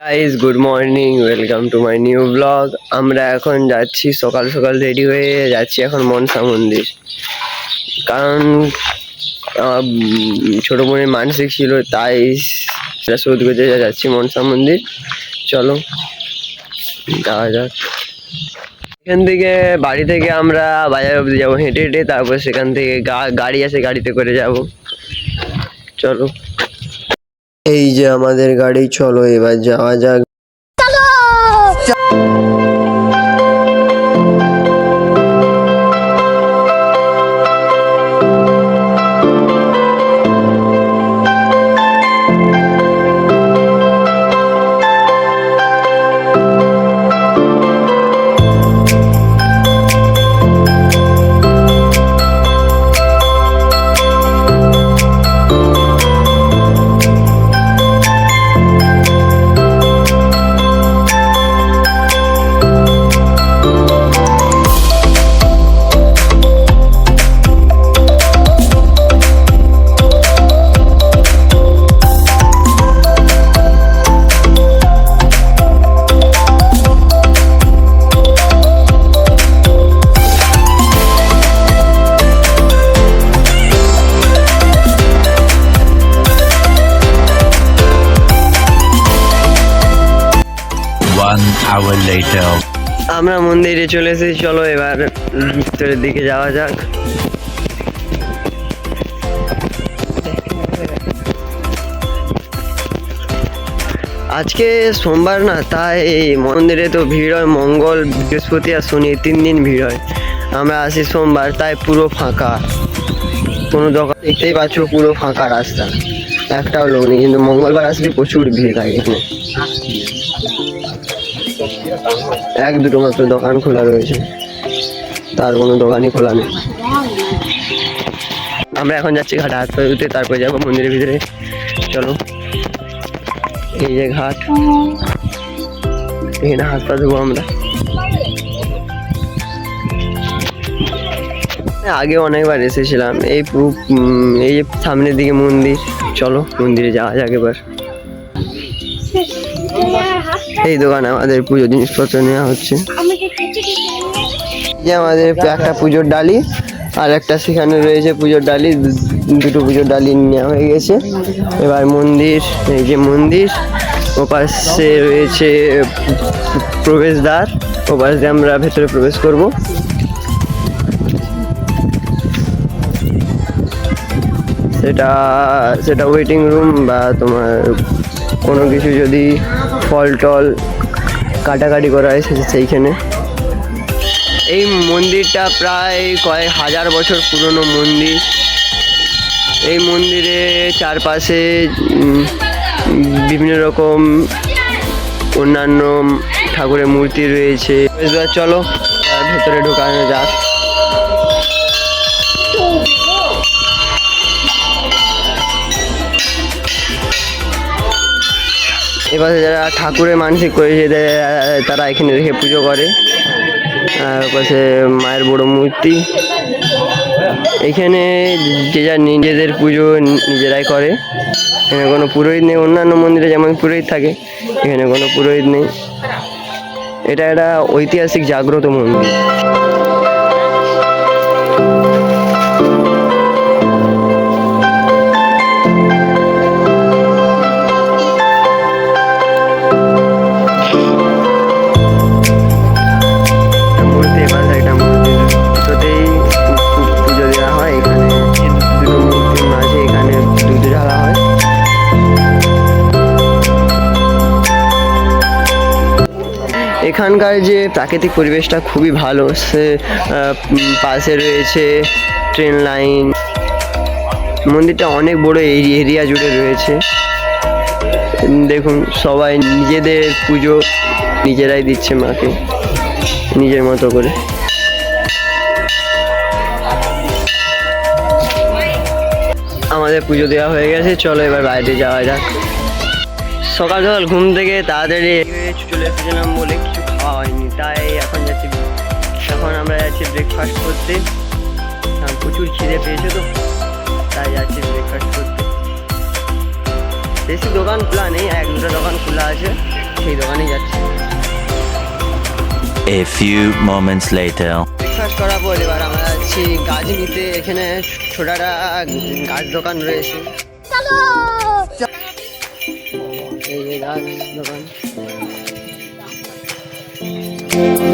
Guys good morning welcome to my new blog আমরা এখন যাচ্ছি, সকাল সকাল রেডি হয়ে যাচ্ছি এখন মনসা মন্দির। কারণ ছোটো বোনের মানসিক ছিল, তাই সেটা শোধ করতে যাচ্ছি মনসা মন্দির। চলো, যাওয়া যাক। এখান থেকে বাড়ি থেকে আমরা বাজার অবধি যাব, হেঁটে হেঁটে, তারপর সেখান থেকে গাড়ি আছে, গাড়িতে করে যাব। চলো। এই যে আমাদের গাড়ি চলো এবার যাওয়া যাক। আমরা মন্দিরে চলে এসেছি, চলো এবার ভিতরের দিকে যাওয়া যাক। আজকে সোমবার না, তাই মন্দিরে তো ভিড় হয়, মঙ্গল, বৃহস্পতি আর শনি, তিন দিন ভিড় হয়। আমরা আসি সোমবার, তাই পুরো ফাঁকা। কোনো দোকান দেখতেই পাচ্ছ, পুরো ফাঁকা রাস্তা। একটাও লোক নেই, কিন্তু মঙ্গলবার আসলে প্রচুর ভিড় থাকে এখানে। এক দুটো মাত্র দোকান খোলা রয়েছে। তার কোনো দোকানই খোলা নেই। আমরা এখন যাচ্ছি ঘাটে, হাত পা ধুতে, তারপরে যাব মন্দিরের ভিতরে। চলো। এই যে ঘাট। এখানে হাত পা ধুবো আমরা। আগে অনেকবার এসেছিলাম। এই এই যে সামনের দিকে মন্দির। চলো, মন্দিরে যাওয়া যাক এবার। এই দোকানে আমাদের পুজো জিনিসপত্র নেওয়া হচ্ছে। যে আমাদের একটা পুজোর ডালি, আর একটা সেখানে রয়েছে পুজোর ডালি, দুটো পুজোর ডালি নেওয়া হয়ে গেছে। এবার মন্দির, এই যে মন্দির, ওপাশে রয়েছে প্রবেশদ্বার, ওপাশ দিয়ে আমরা ভেতরে প্রবেশ করব। সেটা সেটা ওয়েটিং রুম বা তোমার কোনো কিছু যদি ফল টল কাটাকাটি করা হয় সেইখানে। এই মন্দিরটা প্রায় কয়েক হাজার বছর পুরনো মন্দির। এই মন্দিরে চারপাশে বিভিন্ন রকম অন্যান্য ঠাকুরের মূর্তি রয়েছে। চলো, ভেতরে ঢোকানো যাক। এবারে যারা ঠাকুরের মানসিক করেছে তারা- এখানে রেখে পুজো করে। আর পাশে মায়ের বড় মূর্তি। এখানে যে যা নিজেদের পুজো নিজেরাই করে। এখানে কোনো পুরোহিত নেই, অন্যান্য মন্দিরে যেমন পুরোহিত থাকে, এখানে কোনো পুরোহিত নেই। এটা একটা ঐতিহাসিক জাগ্রত মন্দির। এখানকার যে প্রাকৃতিক পরিবেশটা খুবই ভালো। সে পাশে রয়েছে ট্রেন লাইন মন্দিরটা অনেক বড় এরিয়া জুড়ে রয়েছে। দেখুন, সবাই নিজেদের পুজো নিজেরাই দিচ্ছে মাকে, নিজের মতো করে। আমাদের পুজো দেওয়া হয়ে গেছে, চলো এবার বাইরে যাওয়া যাক। সকাল সকাল ঘুম থেকে তাড়াতাড়ি চলে এসেছিলাম বলে খাওয়া হয়নি তাই এখন যাচ্ছি। এখন আমরা যাচ্ছি ব্রেকফাস্ট করতে। প্রচুর খিদে পেয়েছে তো তাই যাচ্ছি ব্রেকফাস্ট করতে। বেশি দোকান খোলা নেই এক দুটো দোকান খোলা আছে সেই দোকানেই যাচ্ছি। A few moments later. Breakfast করার পর এবার আমরা যাচ্ছি গাছ নিতে এখানে ছোটাটা গাছ দোকান রয়েছে। এই গাছ দোকান। Thank you.